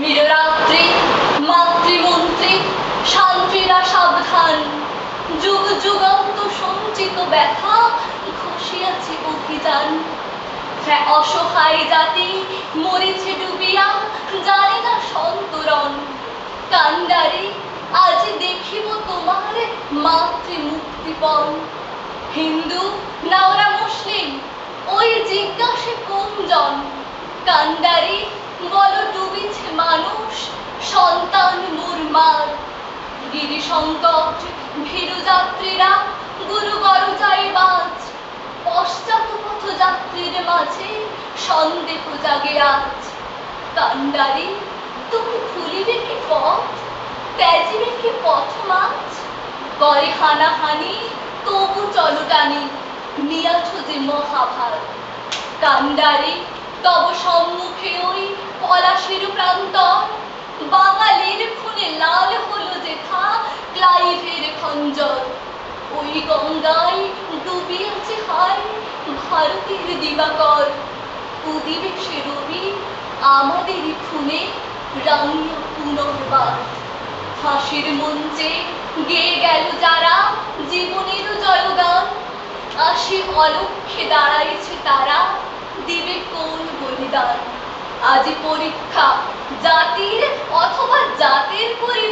বীররাত্রি মাতৃমন্ত্রী, শান্তিরা সাবধান। যুগ যুগান্ত সঞ্চিত ব্যথা ঘষিয়াছে অভিযান। হ্যাঁ অসহায় জাতি, মরেছে ডুবিয়া, জানে না সন্তরণ। কান্ডারি, আজ দেখিব তোমার মাতৃ মুক্তিপণ হিন্দু না ওরা মুসলিম, ওই জিজ্ঞাসে কোনজন? কান্ডারি বল ডুবিছে মানুষ, সন্তান মোর মার গিরি সংকট, ভীরু যাত্রীরা গুরুবর যাই বাজ। পশ্চাৎ যাত্রীর মাঝে সন্দেহ জাগে আজ। কান্ডারি, তুমি খুলিবে কি পথ? ত্যাজিবে কি পথ মাছ? করে হানাহানি, তবু চলো টানি, নিয়াছ যে মহাভার কান্ডারি তব সম্মুখে ওই পলাশির প্রান্তর বাঙালির খুনে লাল হলো যেথা, ক্লাইভের খঞ্জর। ওই গঙ্গায় ডুবিয়াছে হায় ভারতের দিবাকর। উদিবে সে রবি আমাদের খুনে রাঙিয়া পুনর্বার। ফাঁসির মঞ্চে গেয়ে গেল যারা জীবনের জয়গান। আসি অলক্ষে দাঁড়াইছে তারা দান আজি পরীক্ষা জাতির অথবা জাতের পরীক্ষা